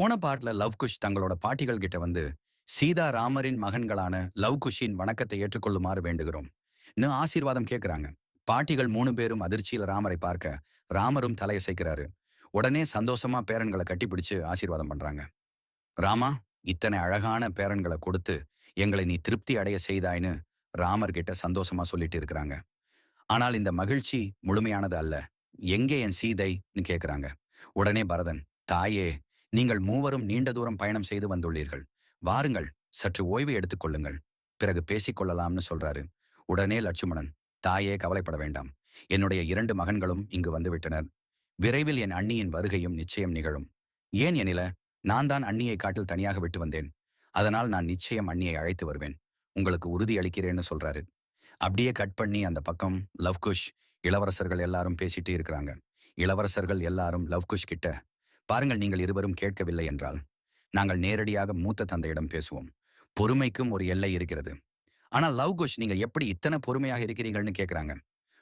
போன பாட்டுல லவ்குஷ் தங்களோட பாட்டிகள் கிட்ட வந்து சீதா ராமரின் மகன்களான லவ் குஷின் வணக்கத்தை ஏற்றுக்கொள்ளுமாறு வேண்டுகிறோம். இன்னும் ஆசீர்வாதம் கேட்குறாங்க பாட்டிகள் மூணு பேரும் அதிர்ச்சியில ராமரை பார்க்க ராமரும் தலையசைக்கிறாரு. உடனே சந்தோஷமா பேரன்களை கட்டிப்பிடிச்சு ஆசீர்வாதம் பண்றாங்க. ராமா இத்தனை அழகான பேரன்களை கொடுத்து எங்களை நீ திருப்தி அடைய செய்தாய்னு ராமர் கிட்ட சந்தோஷமா சொல்லிட்டு இருக்கிறாங்க. ஆனால் இந்த மகிழ்ச்சி முழுமையானது அல்ல. எங்கே என் சீதைன்னு கேக்குறாங்க. உடனே பரதன் தாயே நீங்கள் மூவரும் நீண்ட தூரம் பயணம் செய்து வந்துள்ளீர்கள். வாருங்கள் சற்று ஓய்வு எடுத்துக்கொள்ளுங்கள் பிறகு பேசிக்கொள்ளலாம்னு சொல்றாரு. உடனே லட்சுமணன் தாயே கவலைப்பட வேண்டாம். என்னுடைய இரண்டு மகன்களும் இங்கு வந்துவிட்டனர். விரைவில் என் அண்ணியின் வருகையும் நிச்சயம் நிகழும். ஏன் எனில நான் தான் அண்ணியை காட்டில் தனியாக விட்டு வந்தேன். அதனால் நான் நிச்சயம் அண்ணியை அழைத்து வருவேன். உங்களுக்கு உறுதி அளிக்கிறேன்னு சொல்றாரு. அப்படியே கட் பண்ணி அந்த பக்கம் லவ்குஷ் இளவரசர்கள் எல்லாரும் பேசிட்டு இருக்கிறாங்க. இளவரசர்கள் எல்லாரும் லவ்குஷ் கிட்ட பாருங்கள் நீங்கள் இருவரும் கேட்கவில்லை என்றால் நாங்கள் நேரடியாக மூத்த தந்தையிடம் பேசுவோம். பொறுமைக்கும் ஒரு எல்லை இருக்கிறது. ஆனால் லவ் குஷ் நீங்க எப்படி இத்தனை பொறுமையாக இருக்கிறீங்கள்னு கேட்குறாங்க.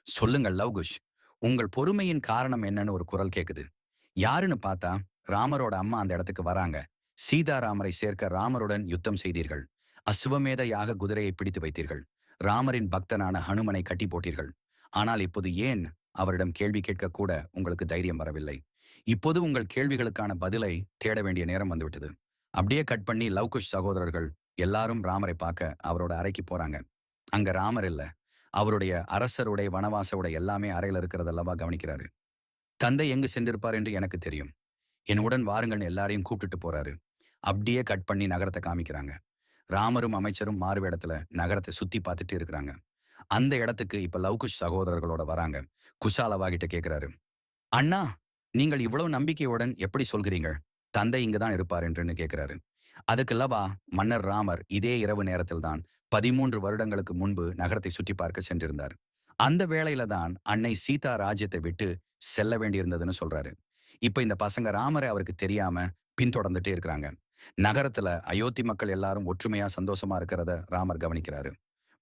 சொல்லுங்கள் லவ் குஷ் உங்கள் பொறுமையின் காரணம் என்னன்னு ஒரு குரல் கேக்குது யாருன்னு பார்த்தா ராமரோட அம்மா அந்த இடத்துக்கு வராங்க. சீதாராமரை சேர்க்க ராமருடன் யுத்தம் செய்தீர்கள். அஸ்வமேத யாக குதிரையை பிடித்து வைத்தீர்கள். ராமரின் பக்தனான ஹனுமனை கட்டி போட்டீர்கள். ஆனால் இப்போது ஏன் அவரிடம் கேள்வி கேட்க கூட உங்களுக்கு தைரியம் வரவில்லை? இப்போது உங்கள் கேள்விகளுக்கான பதிலை தேட வேண்டிய நேரம் வந்துவிட்டது. அப்படியே கட் பண்ணி லவ்குஷ் சகோதரர்கள் எல்லாரும் ராமரை பார்க்க அவரோட அறைக்கு போறாங்க. அங்க ராமர் இல்ல. அவருடைய அரசருடைய வனவாச எல்லாமே அறையில இருக்கிறதல்லவா கவனிக்கிறாரு. தந்தை எங்கு சென்றிருப்பார் என்று எனக்கு தெரியும். என்னுடன் வாருங்கள்னு எல்லாரையும் கூப்பிட்டுட்டு போறாரு. அப்படியே கட் பண்ணி நகரத்தை காமிக்கிறாங்க. ராமரும் அமைச்சரும் மாறுவேடத்துல நகரத்தை சுத்தி பார்த்துட்டு இருக்கிறாங்க. அந்த இடத்துக்கு இப்ப லவ்குஷ் சகோதரர்களோட வராங்க. குஷாலவா கிட்ட கேக்குறாரு. அண்ணா நீங்கள் இவ்வளவு நம்பிக்கையுடன் எப்படி சொல்கிறீங்க? தந்தை இங்குதான் இருப்பார் என்றுன்னு கேக்குறாரு அதுக்கு லவா மன்னர் ராமர் இதே இரவு நேரத்தில் தான் பதிமூன்று வருடங்களுக்கு முன்பு நகரத்தை சுற்றி பார்க்க சென்றிருந்தார். அந்த வேளையில தான் அன்னை சீதா ராஜ்யத்தை விட்டு செல்ல வேண்டியிருந்ததுன்னு சொல்றாரு. இப்ப இந்த பசங்க ராமரை அவருக்கு தெரியாம பின்தொடர்ந்துட்டே இருக்கிறாங்க. நகரத்துல அயோத்தி மக்கள் எல்லாரும் ஒற்றுமையா சந்தோஷமா இருக்கிறத ராமர் கவனிக்கிறாரு.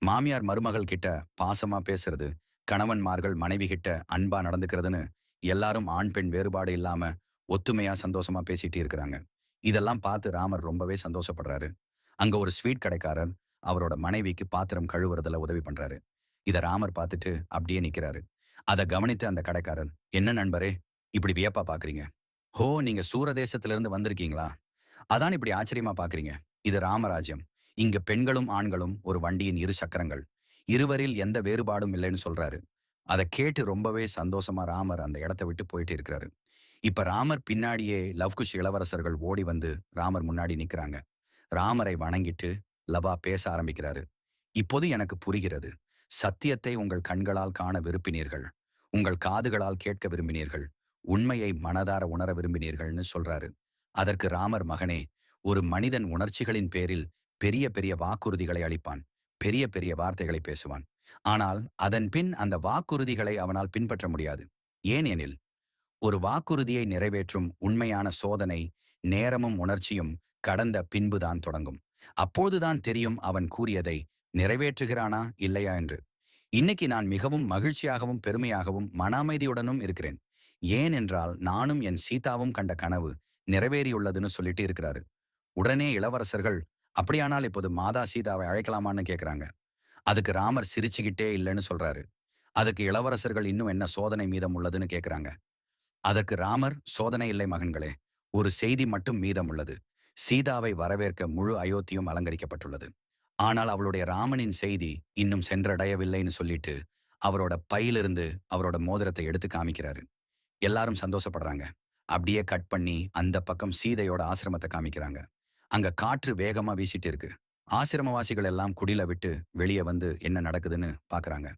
மாமியார் மருமகள் கிட்ட பாசமா பேசுறது கணவன்மார்கள் மனைவி கிட்ட அன்பா நடந்துக்கிறதுன்னு எல்லாரும் ஆண் பெண் வேறுபாடு இல்லாம ஒத்துமையா சந்தோஷமா பேசிட்டு இருக்கிறாங்க. இதெல்லாம் பார்த்து ராமர் ரொம்பவே சந்தோஷப்படுறாரு. அங்க ஒரு ஸ்வீட் கடைக்காரர் அவரோட மனைவிக்கு பாத்திரம் கழுவுறதுல உதவி பண்றாரு. இத ராமர் பார்த்துட்டு அப்படியே நிக்கிறாரு. அதை கவனித்து அந்த கடைக்காரர் என்ன நண்பரே இப்படி வியப்பா பாக்குறீங்க? ஹோ நீங்க சூரதேசத்துல இருந்து வந்திருக்கீங்களா? அதான் இப்படி ஆச்சரியமா பாக்குறீங்க. இது ராமராஜ்யம். இங்க பெண்களும் ஆண்களும் ஒரு வண்டியின் இரு சக்கரங்கள். இருவரில் எந்த வேறுபாடும் இல்லைன்னு சொல்றாரு. அதை கேட்டு ரொம்பவே சந்தோஷமா ராமர் அந்த இடத்த விட்டு போயிட்டு இருக்கிறாரு. இப்ப ராமர் பின்னாடியே லவ்குஷ் இளவரசர்கள் ஓடி வந்து ராமர் முன்னாடி நிக்கிறாங்க. ராமரை வணங்கிட்டு லவா பேச ஆரம்பிக்கிறாரு. இப்போது எனக்கு புரிகிறது. சத்தியத்தை உங்கள் கண்களால் காண விரும்பினீர்கள். உங்கள் காதுகளால் கேட்க விரும்பினீர்கள். உண்மையை மனதார உணர விரும்பினீர்கள்னு சொல்றாரு. அதற்கு ராமர் மகனே ஒரு மனிதன் உணர்ச்சிகளின் பேரில் பெரிய பெரிய வாக்குறுதிகளை அளிப்பான். பெரிய பெரிய வார்த்தைகளை பேசுவான். ஆனால் அதன் பின் அந்த வாக்குறுதிகளை அவனால் பின்பற்ற முடியாது. ஏனெனில் ஒரு வாக்குறுதியை நிறைவேற்றும் உண்மையான சோதனை நேரமும் உணர்ச்சியும் கடந்த பின்புதான் தொடங்கும். அப்போதுதான் தெரியும் அவன் கூறியதை நிறைவேற்றுகிறானா இல்லையா என்று. இன்னைக்கு நான் மிகவும் மகிழ்ச்சியாகவும் பெருமையாகவும் மன அமைதியுடனும் இருக்கிறேன். ஏனென்றால் நானும் என் சீதாவும் கண்ட கனவு நிறைவேறியுள்ளதுன்னு சொல்லிட்டு இருக்கிறாரு. உடனே இளவரசர்கள் அப்படியானால் இப்போது மாதா சீதாவை அழைக்கலாமான்னு கேட்குறாங்க அதுக்கு ராமர் சிரிச்சுக்கிட்டே இல்லைன்னு சொல்றாரு. அதுக்கு இளவரசர்கள் இன்னும் என்ன சோதனை மீதம் உள்ளதுன்னு கேக்குறாங்க. அதற்கு ராமர் சோதனை இல்லை மகன்களே ஒரு செய்தி மட்டும் மீதம் உள்ளது. சீதாவை வரவேற்க முழு அயோத்தியும் அலங்கரிக்கப்பட்டுள்ளது. ஆனால் அவளுடைய ராமனின் செய்தி இன்னும் சென்றடையவில்லைன்னு சொல்லிட்டு அவரோட பையிலிருந்து அவரோட மோதிரத்தை எடுத்து காமிக்கிறாரு. எல்லாரும் சந்தோஷப்படுறாங்க. அப்படியே கட் பண்ணி அந்த பக்கம் சீதையோட ஆசிரமத்தை காமிக்கிறாங்க. அங்க காற்று வேகமா வீசிட்டு இருக்கு. ஆசிரமவாசிகள் எல்லாம் குடில விட்டு வெளியே வந்து என்ன நடக்குதுன்னு பாக்குறாங்க.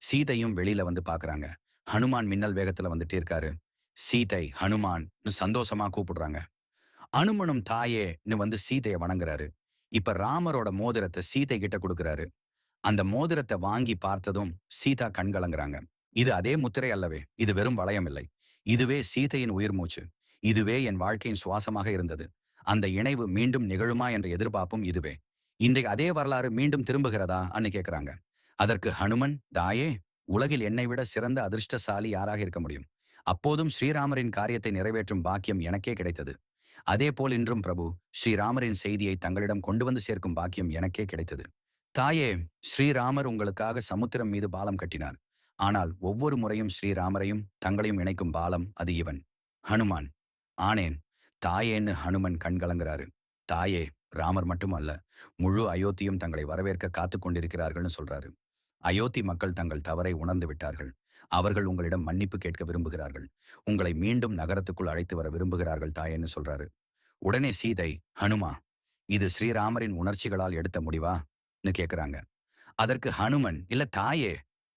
சீதையும் வெளியில வந்து பாக்குறாங்க. ஹனுமான் மின்னல் வேகத்துல வந்துட்டே இருக்காரு. சீதை ஹனுமான்னு சந்தோஷமா கூப்பிடுறாங்க. அனுமனும் தாயேன்னு வந்து சீதையை வணங்குறாரு. இப்ப ராமரோட மோதிரத்தை சீதை கிட்ட கொடுக்குறாரு. அந்த மோதிரத்தை வாங்கி பார்த்ததும் சீதா கண்கலங்குறாங்க இது அதே முத்திரை அல்லவே இது வெறும் வளையம் இல்லை. இதுவே சீதையின் உயிர் மூச்சு. இதுவே என் வாழ்க்கையின் சுவாசமாக இருந்தது. அந்த இணைவு மீண்டும் நிகழுமா என்ற எதிர்பார்ப்பும் இதுவே. இன்றைக்கு அதே வரலாறு மீண்டும் திரும்புகிறதா? அன்னு கேட்கிறாங்க அதற்கு ஹனுமன் தாயே உலகில் என்னை விட சிறந்த அதிர்ஷ்டசாலி யாராக இருக்க முடியும்? அப்போதும் ஸ்ரீராமரின் காரியத்தை நிறைவேற்றும் பாக்கியம் எனக்கே கிடைத்தது. அதே போல் இன்றும் பிரபு ஸ்ரீராமரின் செய்தியை தங்களிடம் கொண்டு வந்து சேர்க்கும் பாக்கியம் எனக்கே கிடைத்தது. தாயே ஸ்ரீராமர் உங்களுக்காக சமுத்திரம் மீது பாலம் கட்டினார். ஆனால் ஒவ்வொரு முறையும் ஸ்ரீராமரையும் தங்களையும் இணைக்கும் பாலம் அது இவன். ஹனுமான். ஆனேன் தாயேன்னு ஹனுமன் கண்கலங்குறாரு தாயே ராமர் மட்டுமல்ல முழு அயோத்தியும் தங்களை வரவேற்க காத்து கொண்டிருக்கிறார்கள்னு சொல்றாரு. அயோத்தி மக்கள் தங்கள் தவறை உணர்ந்து விட்டார்கள். அவர்கள் உங்களிடம் மன்னிப்பு கேட்க விரும்புகிறார்கள். உங்களை மீண்டும் நகரத்துக்குள் அழைத்து வர விரும்புகிறார்கள் தாயேன்னு சொல்றாரு. உடனே சீதை ஹனுமா இது ஸ்ரீராமரின் உணர்ச்சிகளால் எடுத்த முடிவான்னு கேட்கிறாங்க அதற்கு ஹனுமன் இல்ல தாயே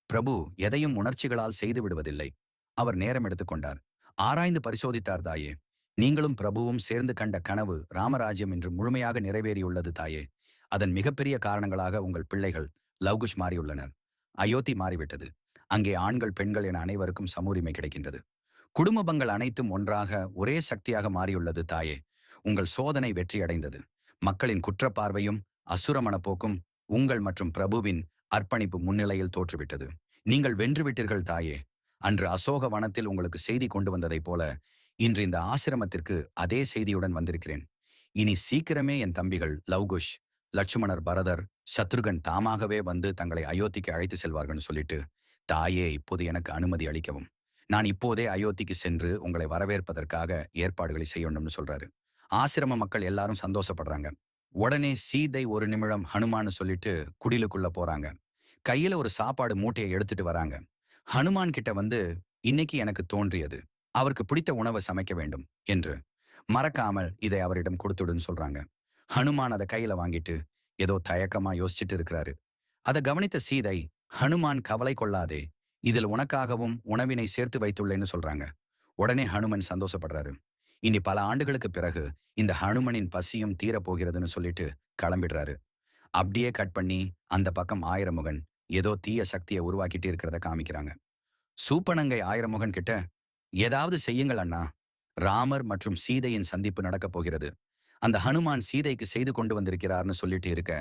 பிரபு எதையும் உணர்ச்சிகளால் செய்து விடுவதில்லை. அவர் நேரம் எடுத்துக்கொண்டார் ஆராய்ந்து பரிசோதித்தார் தாயே நீங்களும் பிரபுவும் சேர்ந்து கண்ட கனவு ராமராஜ்யம் இன்று முழுமையாக நிறைவேறியுள்ளது தாயே. அதன் மிகப்பெரிய காரணங்களாக உங்கள் பிள்ளைகள் லவ்குஷ் மாறியுள்ளனர். அயோத்தி மாறிவிட்டது. அங்கே ஆண்கள் பெண்கள் என அனைவருக்கும் சமூரிமை கிடைக்கின்றது. குடும்பங்கள் அனைத்தும் ஒன்றாக ஒரே சக்தியாக மாறியுள்ளது தாயே. உங்கள் சோதனை வெற்றியடைந்தது. மக்களின் குற்றப்பார்வையும் அசுர போக்கும் உங்கள் மற்றும் பிரபுவின் அர்ப்பணிப்பு முன்னிலையில் தோற்றுவிட்டது. நீங்கள் வென்றுவிட்டீர்கள் தாயே. அன்று அசோக வனத்தில் உங்களுக்கு செய்தி கொண்டு வந்ததைப் போல இன்று இந்த ஆசிரமத்திற்கு அதே செய்தியுடன் வந்திருக்கிறேன். இனி சீக்கிரமே என் தம்பிகள் லவ்குஷ் லட்சுமணர் பரதர் சத்ருகன் தாமாகவே வந்து தங்களை அயோத்திக்கு அழைத்து செல்வார்கள்னு சொல்லிட்டு தாயே இப்போது எனக்கு அனுமதி அளிக்கவும். நான் இப்போதே அயோத்திக்கு சென்று உங்களை வரவேற்பதற்காக ஏற்பாடுகளை செய்யணும்னு சொல்றாரு. ஆசிரம மக்கள் எல்லாரும் சந்தோஷப்படுறாங்க. உடனே சீதை ஒரு நிமிடம் ஹனுமான்னு சொல்லிட்டு குடிலுக்குள்ள போறாங்க. கையில ஒரு சாப்பாடு மூட்டையை எடுத்துட்டு வராங்க. ஹனுமான் கிட்ட வந்து இன்னைக்கு எனக்கு தோன்றியது. அவருக்கு பிடித்த உணவை சமைக்க வேண்டும் என்று. மறக்காமல் இதை அவரிடம் கொடுத்துடுன்னு சொல்றாங்க. ஹனுமான் அதை கையில வாங்கிட்டு ஏதோ தயக்கமா யோசிச்சுட்டு இருக்கிறாரு. அதை கவனித்த சீதை ஹனுமான் கவலை கொள்ளாதே இதில் உனக்காகவும் உணவினை சேர்த்து வைத்துள்ளேன்னு சொல்றாங்க. உடனே ஹனுமன் சந்தோஷப்படுறாரு. இனி பல ஆண்டுகளுக்கு பிறகு இந்த ஹனுமனின் பசியும் தீரப்போகிறதுன்னு சொல்லிட்டு கிளம்பிடுறாரு. அப்படியே கட் பண்ணி அந்த பக்கம் ஆயிரமுகன் ஏதோ தீய சக்தியை உருவாக்கிட்டு இருக்கிறத காமிக்கிறாங்க. சூப்பனங்கை ஆயிரமுகன் கிட்ட ஏதாவது செய்யுங்கள் அண்ணா. ராமர் மற்றும் சீதையின் சந்திப்பு நடக்கப் போகிறது. அந்த ஹனுமான் சீதைக்கு செய்து கொண்டு வந்திருக்கிறார்னு சொல்லிட்டு இருக்க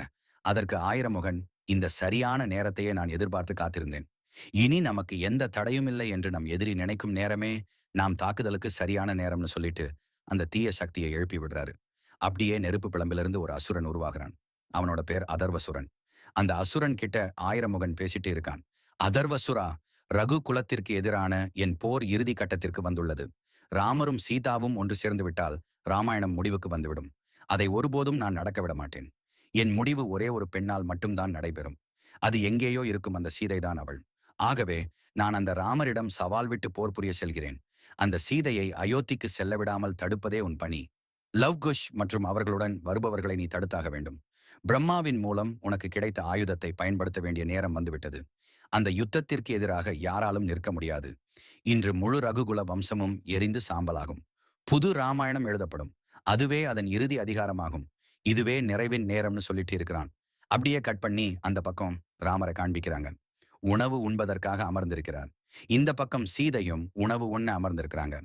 அதற்கு ஆயிரமுகன் இந்த சரியான நேரத்தையே நான் எதிர்பார்த்து காத்திருந்தேன். இனி நமக்கு எந்த தடையும் இல்லை என்று நம் எதிரி நினைக்கும் நேரமே நாம் தாக்குதலுக்கு சரியான நேரம்னு சொல்லிட்டு அந்த தீய சக்தியை எழுப்பி விடுறாரு. அப்படியே நெருப்பு பிளம்பிலிருந்து ஒரு அசுரன் உருவாகிறான். அவனோட பேர் அதர்வசுரன். அந்த அசுரன் கிட்ட ஆயிரமுகன் பேசிட்டு இருக்கான். அதர்வசுரா ரகு குலத்திற்கு எதிரான என் போர் இறுதி கட்டத்திற்கு வந்துள்ளது. ராமரும் சீதாவும் ஒன்று சேர்ந்துவிட்டால் ராமாயணம் முடிவுக்கு வந்துவிடும். அதை ஒருபோதும் நான் நடக்க விட மாட்டேன். என் முடிவு ஒரே ஒரு பெண்ணால் மட்டும்தான் நடைபெறும். அது எங்கேயோ இருக்கும் அந்த சீதைதான் அவள். ஆகவே நான் அந்த ராமரிடம் சவால் விட்டு போர் புரிய செல்கிறேன். அந்த சீதையை அயோத்திக்கு செல்ல விடாமல் தடுப்பதே உன் பணி. லவ் குஷ் மற்றும் அவர்களுடன் வருபவர்களை நீ தடுத்தாக வேண்டும். பிரம்மாவின் மூலம் உனக்கு கிடைத்த ஆயுதத்தை பயன்படுத்த வேண்டிய நேரம் வந்துவிட்டது. அந்த யுத்தத்திற்கு எதிராக யாராலும் நிற்க முடியாது. இன்று முழு ரகுகுல வம்சமும் எரிந்து சாம்பலாகும். புது ராமாயணம் எழுதப்படும். அதுவே அதன் இறுதி அதிகாரமாகும். இதுவே நிறைவின் நேரம்னு சொல்லிட்டு இருக்கிறான். அப்படியே கட் பண்ணி அந்த பக்கம் ராமரை காண்பிக்கிறாங்க. உணவு உண்பதற்காக அமர்ந்திருக்கிறார். இந்த பக்கம் சீதையும் உணவு உண்ண அமர்ந்திருக்கிறாங்க.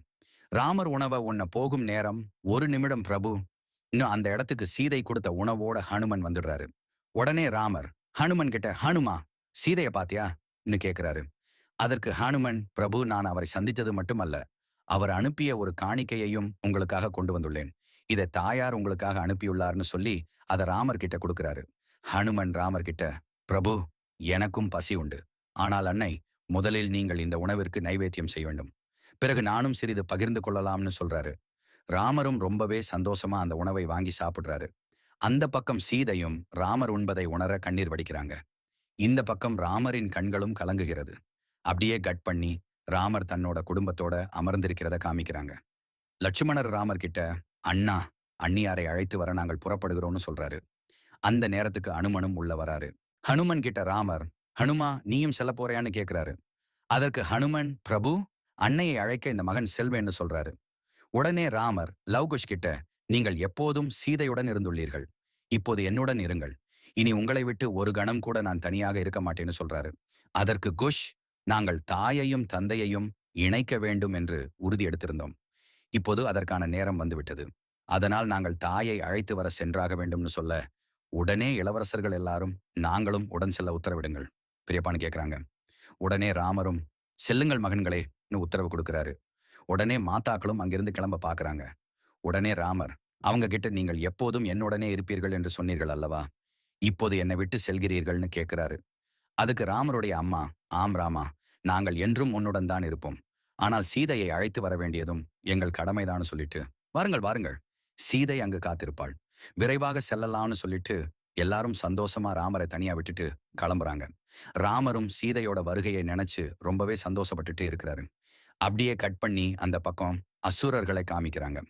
ராமர் உணவை உண்ண போகும் நேரம் ஒரு நிமிடம் பிரபு. இன்னும் அந்த இடத்துக்கு சீதை கொடுத்த உணவோட ஹனுமன் வந்துடுறாரு. உடனே ராமர் ஹனுமன் கிட்ட ஹனுமா சீதைய பாத்தியான்னு கேட்கிறாரு அதற்கு ஹனுமன் பிரபு நான் அவரை சந்தித்தது மட்டுமல்ல அவர் அனுப்பிய ஒரு காணிக்கையையும் உங்களுக்காக கொண்டு வந்துள்ளேன். இதை தாயார் உங்களுக்காக அனுப்பியுள்ளார்னு சொல்லி அதை ராமர் கிட்ட கொடுக்கிறாரு. ஹனுமன் ராமர் கிட்ட பிரபு எனக்கும் பசி உண்டு. ஆனால் அன்னை முதலில் நீங்கள் இந்த உணவிற்கு நைவேத்தியம் செய்ய வேண்டும். பிறகு நானும் சிறிது பகிர்ந்து கொள்ளலாம்னு சொல்றாரு. ராமரும் ரொம்பவே சந்தோஷமா அந்த உணவை வாங்கி சாப்பிடுறாரு. அந்த பக்கம் சீதையும் ராமர் உண்பதை உணர கண்ணீர் வடிக்கிறாங்க. இந்த பக்கம் ராமரின் கண்களும் கலங்குகிறது. அப்படியே கட் பண்ணி ராமர் தன்னோட குடும்பத்தோட அமர்ந்திருக்கிறத காமிக்கிறாங்க. லட்சுமணர் ராமர் கிட்ட அண்ணா அண்ணியாரை அழைத்து வர நாங்கள் புறப்படுகிறோம்னு சொல்றாரு. அந்த நேரத்துக்கு அனுமனும் உள்ள வராரு. ஹனுமன் கிட்ட ராமர் ஹனுமா நீயும் செல்ல போறையான்னு கேட்கிறாரு அதற்கு ஹனுமன் பிரபு அன்னையை அழைக்க இந்த மகன் செல்வேன்னு சொல்றாரு. உடனே ராமர் லவ்குஷ் கிட்ட நீங்கள் எப்போதும் சீதையுடன் இருந்துள்ளீர்கள். இப்போது என்னுடன் இருங்கள். இனி உங்களை விட்டு ஒரு கணம் கூட நான் தனியாக இருக்க மாட்டேன்னு சொல்றாரு. அதற்கு குஷ் நாங்கள் தாயையும் தந்தையையும் இணைக்க வேண்டும் என்று உறுதி எடுத்திருந்தோம். இப்போது அதற்கான நேரம் வந்துவிட்டது. அதனால் நாங்கள் தாயை அழைத்து வர சென்றாக வேண்டும்னு சொல்ல உடனே இளவரசர்கள் எல்லாரும் நாங்களும் உடன் செல்ல உத்தரவிடுங்கள். பெரியப்பான்னு கேட்குறாங்க உடனே ராமரும் செல்லுங்கள் மகன்களே உத்தரவு கொடுக்கிறாரு. உடனே மாத்தாக்களும் அங்கிருந்து கிளம்ப பார்க்குறாங்க உடனே ராமர் அவங்க கிட்ட நீங்கள் எப்போதும் என்னுடனே இருப்பீர்கள் என்று சொன்னீர்கள் அல்லவா? இப்போது என்னை விட்டு செல்கிறீர்கள்னு கேட்கிறாரு அதுக்கு ராமருடைய அம்மா ஆம் ராமா நாங்கள் என்றும் உன்னுடன் தான் இருப்போம். ஆனால் சீதையை அழைத்து வர வேண்டியதும் எங்கள் கடமைதான்னு சொல்லிட்டு வாருங்கள் வாருங்கள். சீதை அங்கு காத்திருப்பாள். விரைவாக செல்லலாம்னு சொல்லிட்டு எல்லாரும் சந்தோஷமா ராமரை தனியா விட்டுட்டு கிளம்புறாங்க. ராமரும் சீதையோட வருகையை நினைச்சு ரொம்பவே சந்தோஷப்பட்டுட்டு இருக்கிறாரு. அப்படியே கட் பண்ணி அந்த பக்கம் அசுரர்களை காமிக்கிறாங்க.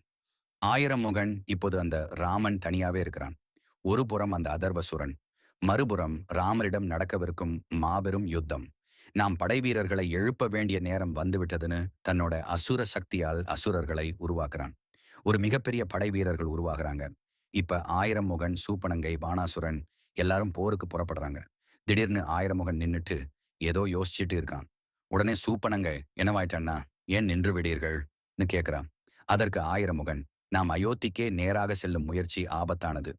ஆயிரம் முகன் இப்போது அந்த ராமன் தனியாவே இருக்கிறான். ஒருபுறம் அந்த அதர்வசுரன் மறுபுறம் ராமரிடம் நடக்கவிருக்கும் மாபெரும் யுத்தம். நாம் படைவீரர்களை எழுப்ப வேண்டிய நேரம் வந்துவிட்டதுன்னு தன்னோட அசுர சக்தியால் அசுரர்களை உருவாக்குறான். ஒரு மிகப்பெரிய படை வீரர்கள் இப்ப ஆயிரம் முகன் சூப்பனங்கை பானாசுரன் எல்லாரும் போருக்கு புறப்படுறாங்க. திடீர்னு ஆயிரம் முகன் நின்னுட்டு ஏதோ யோசிச்சுட்டு இருக்கான். உடனே சூப்பனங்க என்னவாயிட்டன்னா ஏன் நின்று விடீர்கள்னு கேட்கிறான் அதற்கு ஆயிரமுகன் நாம் அயோத்திக்கே நேராக செல்லும் முயற்சி ஆபத்தானது.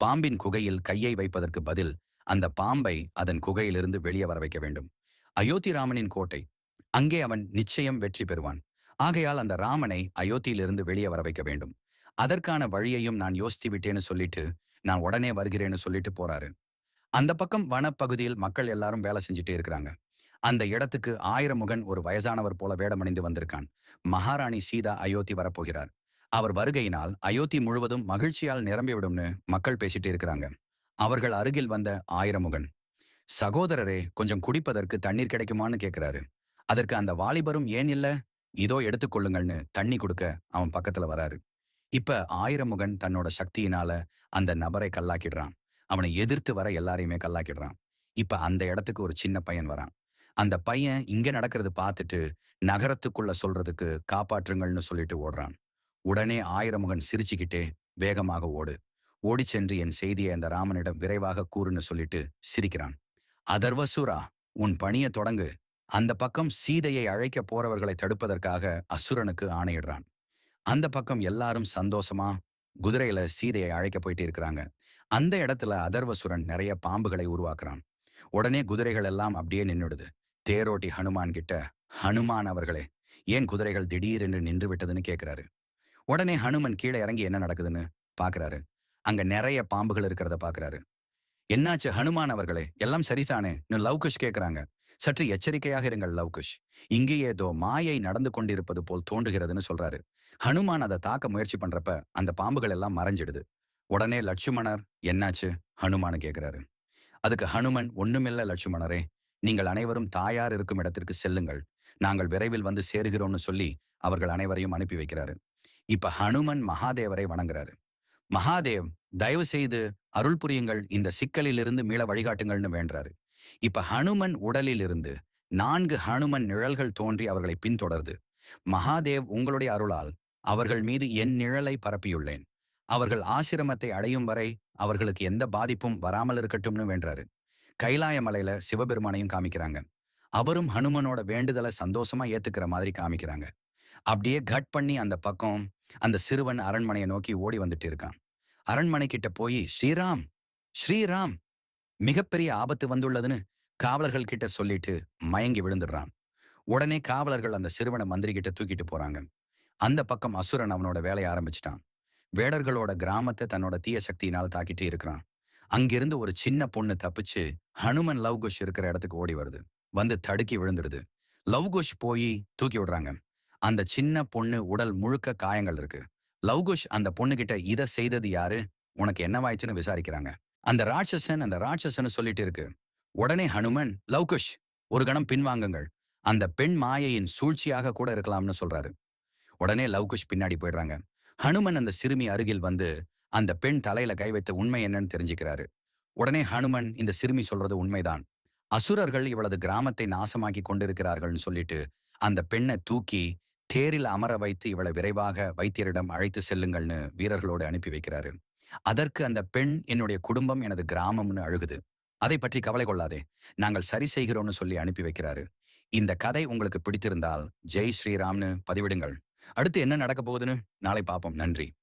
பாம்பின் குகையில் கையை வைப்பதற்கு பதில் அந்த பாம்பை அதன் குகையிலிருந்து வெளியே வர வைக்க வேண்டும். அயோத்தி ராமனின் கோட்டை. அங்கே அவன் நிச்சயம் வெற்றி பெறுவான். ஆகையால் அந்த ராமனை அயோத்தியிலிருந்து வெளியே வர வைக்க வேண்டும். அதற்கான வழியையும் நான் யோசித்து விட்டேன்னு சொல்லிட்டு நான் உடனே வருகிறேன்னு சொல்லிட்டு போறாரு. அந்த பக்கம் வனப்பகுதியில் மக்கள் எல்லாரும் வேலை செஞ்சுட்டே இருக்கிறாங்க. அந்த இடத்துக்கு ஆயிரமுகன் ஒரு வயசானவர் போல வேடமணிந்து வந்திருக்கான். மகாராணி சீதா அயோத்தி வரப்போகிறார். அவர் வருகையினால் அயோத்தி முழுவதும் மகிழ்ச்சியால் நிரம்பிவிடும்னு மக்கள் பேசிட்டு இருக்கிறாங்க. அவர்கள் அருகில் வந்த ஆயிரமுகன். சகோதரரே கொஞ்சம் குடிப்பதற்கு தண்ணீர் கிடைக்குமான்னு கேட்கிறாரு அதற்கு அந்த வாலிபரும் ஏன் இல்ல? இதோ எடுத்துக்கொள்ளுங்கள்னு தண்ணி கொடுக்க அவன் பக்கத்துல வராரு. இப்ப ஆயிரமுகன் தன்னோட சக்தியினால அந்த நபரை கல்லாக்கிடுறான். அவனை எதிர்த்து வர எல்லாரையுமே கல்லாக்கிடுறான். இப்ப அந்த இடத்துக்கு ஒரு சின்ன பையன் வரான். அந்த பையன் இங்க நடக்கிறது பார்த்துட்டு நகரத்துக்குள்ள சொல்றதுக்கு காப்பாற்றுங்கள்னு சொல்லிட்டு ஓடுறான். உடனே ஆயிரமுகன் சிரிச்சுக்கிட்டே வேகமாக ஓடு. ஓடி சென்று என் செய்தியை அந்த ராமனிடம் விரைவாக கூறுன்னு சொல்லிட்டு சிரிக்கிறான். அதர்வசூரா உன் பணியை தொடங்கு. அந்த பக்கம் சீதையை அழைக்க போறவர்களை தடுப்பதற்காக அசுரனுக்கு ஆணையிடுறான். அந்த பக்கம் எல்லாரும் சந்தோஷமா குதிரையில சீதையை அழைக்க போயிட்டு இருக்கிறாங்க. அந்த இடத்துல அதர்வசுரன் நிறைய பாம்புகளை உருவாக்குறான். உடனே குதிரைகள் எல்லாம் அப்படியே நின்னுடுது. தேரோட்டி ஹனுமான் கிட்ட ஹனுமான் அவர்களே ஏன் குதிரைகள் திடீரென்று நின்று விட்டதுன்னு கேட்கிறாரு உடனே ஹனுமன் கீழே இறங்கி என்ன நடக்குதுன்னு பாக்குறாரு. அங்க நிறைய பாம்புகள் இருக்கிறத பாக்குறாரு. என்னாச்சு ஹனுமான் அவர்களே? எல்லாம் சரிதானே? லவ்குஷ் கேக்குறாங்க. சற்று எச்சரிக்கையாக இருங்கள் லவ்குஷ். இங்கே ஏதோ மாயை நடந்து கொண்டிருப்பது போல் தோன்றுகிறதுன்னு சொல்றாரு. ஹனுமான் அதை தாக்க முயற்சி பண்றப்ப அந்த பாம்புகள் எல்லாம் மறைஞ்சிடுது. உடனே லட்சுமணர் என்னாச்சு? ஹனுமானு கேக்குறாரு. அதுக்கு ஹனுமன் ஒண்ணுமில்ல லட்சுமணரே. நீங்கள் அனைவரும் தாயார் இருக்கும் இடத்திற்கு செல்லுங்கள். நாங்கள் விரைவில் வந்து சேருகிறோம்னு சொல்லி அவர்கள் அனைவரையும் அனுப்பி வைக்கிறாரு. இப்ப ஹனுமன் மகாதேவரை வணங்குறாரு. மகாதேவ் தயவு செய்து அருள் புரியுங்கள் இந்த சிக்கலிலிருந்து மீள வழிகாட்டுங்கள்னு வேண்டாரு இப்ப ஹனுமன் உடலிலிருந்து நான்கு ஹனுமன் நிழல்கள் தோன்றி அவர்களை பின்தொடர்து. மகாதேவ் உங்களுடைய அருளால் அவர்கள் மீது என் நிழலை பரப்பியுள்ளேன். அவர்கள் ஆசிரமத்தை அடையும் வரை அவர்களுக்கு எந்த பாதிப்பும் வராமல் இருக்கட்டும்னு வேண்டாரு கைலாய மலையில சிவபெருமானையும் காமிக்கிறாங்க. அவரும் ஹனுமனோட வேண்டுதலை சந்தோஷமா ஏத்துக்கிற மாதிரி காமிக்கிறாங்க. அப்படியே கட் பண்ணி அந்த பக்கம் அந்த சிறுவன் அரண்மனையை நோக்கி ஓடி வந்துட்டு இருக்கான். அரண்மனை கிட்ட போய் ஸ்ரீராம் ஸ்ரீராம்! மிகப்பெரிய ஆபத்து வந்துள்ளதுன்னு காவலர்கள் கிட்ட சொல்லிட்டு மயங்கி விழுந்துடுறான். உடனே காவலர்கள் அந்த சிறுவனை மந்திரி கிட்ட தூக்கிட்டு போறாங்க. அந்த பக்கம் அசுரன் அவனோட வேலையை ஆரம்பிச்சிட்டான். வேடர்களோட கிராமத்தை தன்னோட தீய சக்தியினால் தாக்கிட்டு இருக்கிறான். அங்கிருந்து ஒரு சின்ன பொண்ணு தப்பிச்சு ஹனுமன் லவ்குஷ் இருக்கிற இடத்துக்கு ஓடி வருது. வந்து தடுக்கி விழுந்துடுது. லவ்குஷ் போய் தூக்கி விடுறாங்க. அந்த சின்ன பொண்ணு உடல் முழுக்க காயங்கள் இருக்கு. லவ்குஷ் அந்த பொண்ணு கிட்ட இதை செய்தது யாரு? உனக்கு என்னவாயிச்சுன்னு விசாரிக்கிறாங்க. அந்த ராட்சசன் அந்த ராட்சசன் சொல்லிட்டு இருக்கு. உடனே ஹனுமன் லவ்குஷ் ஒரு கணம் பின்வாங்குங்கள் அந்த பெண் மாயையின் சூழ்ச்சியாக கூட இருக்கலாம்னு சொல்றாரு. உடனே லவ்குஷ் பின்னாடி போயிடுறாங்க. ஹனுமன் அந்த சிறுமி அருகில் வந்து அந்த பெண் தலையில கை வைத்த உண்மை என்னன்னு தெரிஞ்சுக்கிறாரு. உடனே ஹனுமன் இந்த சிறுமி சொல்றது உண்மைதான். அசுரர்கள் இவளது கிராமத்தை நாசமாக்கி கொண்டிருக்கிறார்கள்னு சொல்லிட்டு அந்த பெண்ணை தூக்கி தேரில் அமர வைத்து இவளை விரைவாக வைத்தியரிடம் அழைத்து செல்லுங்கள்னு வீரர்களோடு அனுப்பி வைக்கிறாரு. அதற்கு அந்த பெண் என்னுடைய குடும்பம் எனது கிராமம்னு அழுகுது. அதை பற்றி கவலை கொள்ளாதே. நாங்கள் சரி செய்கிறோம்னு சொல்லி அனுப்பி வைக்கிறாரு. இந்த கதை உங்களுக்கு பிடித்திருந்தால் ஜெய் ஸ்ரீராம்னு பதிவிடுங்கள். அடுத்து என்ன நடக்க போகுதுன்னு நாளை பார்ப்போம். நன்றி.